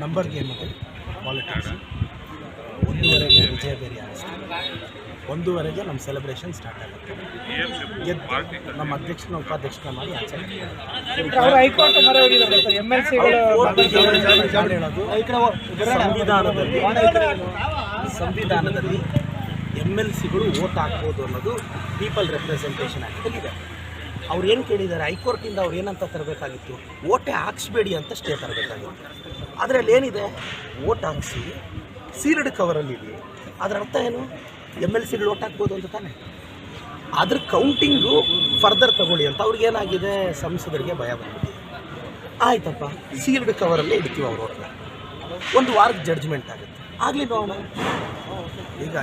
Number game politics ಒಂದೂವರೆಗೆ ವಿಜಯ ಬೇರೆ ಒಂದೂವರೆಗೆ ನಮ್ಮ ಸೆಲೆಬ್ರೇಷನ್ ಸ್ಟಾರ್ಟ್ ಆಗುತ್ತೆ. ಗೆದ್ದು ನಮ್ಮ ಅಧ್ಯಕ್ಷನ ಉಪಾಧ್ಯಕ್ಷನ ಮಾಡಿ ಆಚರಣೆ ಸಿಗಳು ಸಂವಿಧಾನದಲ್ಲಿ ಸಂವಿಧಾನದಲ್ಲಿ ಎಂ ಎಲ್ ಸಿಗಳು ವೋಟ್ ಹಾಕ್ಬೋದು ಅನ್ನೋದು ಪೀಪಲ್ ರೆಪ್ರೆಸೆಂಟೇಷನ್ ಆಗಿ ಇದೆ ಅವ್ರು ಏನು ಕೇಳಿದ್ದಾರೆ? ಹೈಕೋರ್ಟಿಂದ ಅವ್ರು ಏನಂತ ತರಬೇಕಾಗಿತ್ತು? ಓಟೆ ಹಾಕ್ಸ್ಬೇಡಿ ಅಂತ ಸ್ಟೇ ತರಬೇಕಾಗಿತ್ತು. ಅದರಲ್ಲಿ ಏನಿದೆ? ಓಟ್ ಹಾಕ್ಸಿ ಸೀಲ್ಡ್ ಕವರಲ್ಲಿ ಇದೆ ಅದರ ಅರ್ಥ ಏನು? ಎಂ ಎಲ್ ಸಿಗಳು ಓಟ್ ಹಾಕ್ಬೋದು ಅಂತ ತಾನೆ. ಅದ್ರ ಕೌಂಟಿಂಗು ಫರ್ದರ್ ತಗೊಳ್ಳಿ ಅಂತ ಅವ್ರಿಗೆ ಏನಾಗಿದೆ? ಸಂಸದರಿಗೆ ಭಯ ಬಂದಿದೆ. ಆಯ್ತಪ್ಪ ಸೀಲ್ಡ್ ಕವರಲ್ಲೇ ಇಡ್ತೀವಿ ಅವ್ರ ಓಟ್ನ ಒಂದು ವಾರ ಜಡ್ಜ್ಮೆಂಟ್ ಆಗುತ್ತೆ. ಆಗಲಿ ನೋಡೋಣ. ಈಗ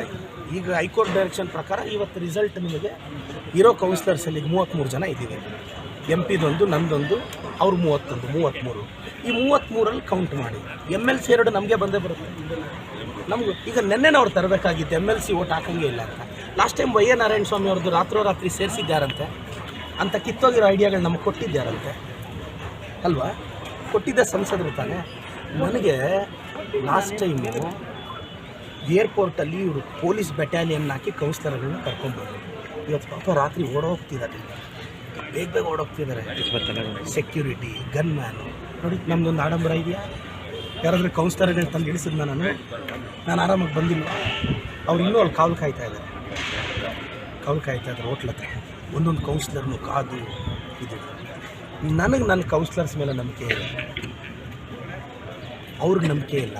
ಈಗ ಹೈಕೋರ್ಟ್ ಡೈರೆಕ್ಷನ್ ಪ್ರಕಾರ ಇವತ್ತು ರಿಸಲ್ಟ್ ನಿಮಗೆ ಇರೋ ಕೌನ್ಸಿಲರ್ಸಲ್ಲಿ ಮೂವತ್ತ್ಮೂರು ಜನ ಇದ್ದೀವಿ. ಎಂ ಪಿದೊಂದು, ನಂದೊಂದು, ಅವ್ರು ಮೂವತ್ತೊಂದು, ಮೂವತ್ತ್ಮೂರು. ಈ ಮೂವತ್ತ್ಮೂರಲ್ಲಿ ಕೌಂಟ್ ಮಾಡಿ. ಎಂ ಎಲ್ ಸಿ ಎರಡು ನಮಗೆ ಬಂದೇ ಬರುತ್ತೆ. ನಮಗೂ ಈಗ ನಿನ್ನೆ ಅವ್ರು ತರಬೇಕಾಗಿತ್ತು ಎಂ ಎಲ್ ಸಿ ಓಟ್ ಹಾಕಂಗೆ ಇಲ್ಲ ಅಂತ. Last time Y A Narayana Swamy ಅವ್ರದ್ದು ರಾತ್ರೋರಾತ್ರಿ ಸೇರಿಸಿದ್ದಾರಂತೆ. ಅಂತ ಕಿತ್ತೋಗಿರೋ ಐಡಿಯಾಗಳು ನಮಗೆ ಕೊಟ್ಟಿದ್ದಾರಂತೆ. ಅಲ್ವಾ? ಕೊಟ್ಟಿದ್ದ ಸಂಸದರು ತಾನೆ. ನನಗೆ ಲಾಸ್ಟ್ ಟೈಮು ಏರ್ಪೋರ್ಟಲ್ಲಿ ಇವರು ಪೊಲೀಸ್ ಬೆಟಾಲಿಯನ್ ಹಾಕಿ ಕೌನ್ಸಿಲರ್ಗಳನ್ನ ಕರ್ಕೊಂಡ್ಬೋದು ಇವತ್ತು ಪಾಪ ರಾತ್ರಿ ಓಡೋಗ್ತಿದ್ದಾರೆ. ಬೇಗ ಬೇಗ ಓಡೋಗ್ತಿದ್ದಾರೆ ಸೆಕ್ಯೂರಿಟಿ ಗನ್ ಮ್ಯಾನು ನೋಡಿ, ನಮ್ದೊಂದು ಆಡಂಬರ ಇದೆಯಾ? ಯಾರಾದರೂ ಕೌನ್ಸಿಲರ್ಗಳು ತಂದು ಇಳಿಸಿದ್ನ ನಾನು? ನಾನು ಆರಾಮಾಗಿ ಬಂದಿಲ್ಲ. ಅವ್ರು ಇನ್ನೂ ಅಲ್ಲಿ ಕಾವಲು ಕಾಯ್ತಾ ಇದ್ದಾರೆ. ಕಾವಲು ಕಾಯ್ತಾ ಇದ್ದಾರೆ ಹೋಟ್ಲ್ ಒಂದೊಂದು ಕೌನ್ಸ್ಲರ್ನು ಕಾದು, ಇದು. ನನಗೆ ನನ್ನ ಕೌನ್ಸ್ಲರ್ಸ್ ಮೇಲೆ ನಂಬಿಕೆ ಇಲ್ಲ. ಅವ್ರಿಗೆ ನಂಬಿಕೆ ಇಲ್ಲ.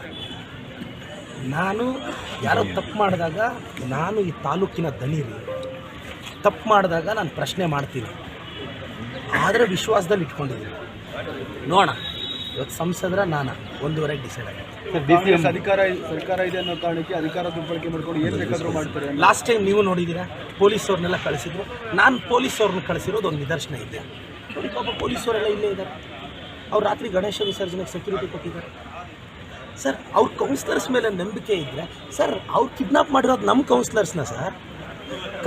ನಾನು ಯಾರೋ ತಪ್ಪು ಮಾಡಿದಾಗ ನಾನು ಈ ತಾಲೂಕಿನ ದಣಿರಿ ತಪ್ಪು ಮಾಡಿದಾಗ ನಾನು ಪ್ರಶ್ನೆ ಮಾಡ್ತೀನಿ. ಆದರೆ ವಿಶ್ವಾಸದಲ್ಲಿ ಇಟ್ಕೊಂಡಿದ್ದೀನಿ. ನೋಡೋಣ. ಇವತ್ತು ಸಂಸದರ ನಾನು. ಒಂದೂವರೆ ಡಿಸೈಡ್ ಆಗಿದೆ ಅಧಿಕಾರ ಸರ್ಕಾರ ಇದೆ ಅನ್ನೋ ಕಾರಣಕ್ಕೆ ಅಧಿಕಾರ ದುರ್ಬಳಕೆ ಮಾಡ್ಕೊಂಡು ಏನ್ ಬೇಕಾದರೂ ಮಾಡ್ತಾರೆ ಲಾಸ್ಟ್ ಟೈಮ್ ನೀವು ನೋಡಿದ್ದೀರಾ ಪೊಲೀಸವ್ರನ್ನೆಲ್ಲ ಕಳಿಸಿದ್ರು. ನಾನು ಪೊಲೀಸವ್ರನ್ನ ಕಳಿಸಿರೋದು ಒಂದು ನಿದರ್ಶನ ಇದೆ. ನೋಡಿ ಪಾಪ ಪೊಲೀಸವರೆಲ್ಲ ಇಲ್ಲೇ ಇದ್ದಾರೆ. ಅವ್ರು ರಾತ್ರಿ ಗಣೇಶ ವಿಸರ್ಜನೆಗೆ ಸೆಕ್ಯೂರಿಟಿ ಕೊಟ್ಟಿದ್ದಾರೆ. ಸರ್ ಅವ್ರ ಕೌನ್ಸಿಲರ್ಸ್ ಮೇಲೆ ನಂಬಿಕೆ ಇದ್ದರೆ ಸರ್ ಅವ್ರು ಕಿಡ್ನಾಪ್ ಮಾಡಿರೋದು ನಮ್ಮ ಕೌನ್ಸಿಲರ್ಸ್ನ ಸರ್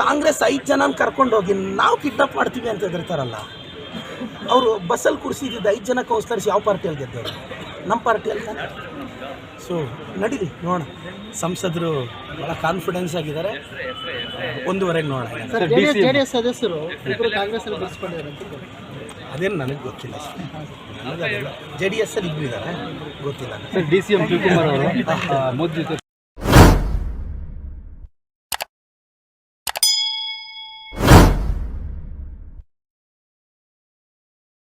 ಕಾಂಗ್ರೆಸ್ ಐದು ಜನನ ಕರ್ಕೊಂಡು ಹೋಗಿ ನಾವು ಕಿಡ್ನಾಪ್ ಮಾಡ್ತೀವಿ ಅಂತ ಹೆದರ್ತಾರಲ್ಲ. ಅವರು ಬಸ್ಸಲ್ಲಿ ಕುಡಿಸಿದ್ದ ಐದು ಜನ ಕೌನ್ಸಿಲರ್ಸ್ ಯಾವ ಪಾರ್ಟಿಯಲ್ಲಿ ಗೆದ್ದವರು ನಮ್ಮ ಪಾರ್ಟಿಯಲ್ಲಿ ತಾನೆ ಸೊ ನಡೀರಿ ನೋಡೋಣ. ಸಂಸದರು ಭಾಳ ಕಾನ್ಫಿಡೆನ್ಸ್ ಆಗಿದ್ದಾರೆ. ಒಂದೂವರೆಗೆ ನೋಡೋಣ. ಸರ್ ಜೆ ಡಿ ಎಸ್ ಸದಸ್ಯರು ಇಬ್ಬರು ಕಾಂಗ್ರೆಸ್ ಅಲ್ಲಿ ಬಿಡಿಸ್ಕೊಂಡಿದ್ದಾರೆ ಅಂತ ಅದೇನು ನನಗೆ ಗೊತ್ತಿಲ್ಲ ಸರ್. ಜೆ ಡಿ ಎಸ್ ಅಲ್ಲಿ ಇಬ್ಬರು ಇದ್ದಾರೆ. ಗೊತ್ತಿಲ್ಲ. Sir D C M Shivakumar ಅವರು ಮೋದಿ ಜೊತೆ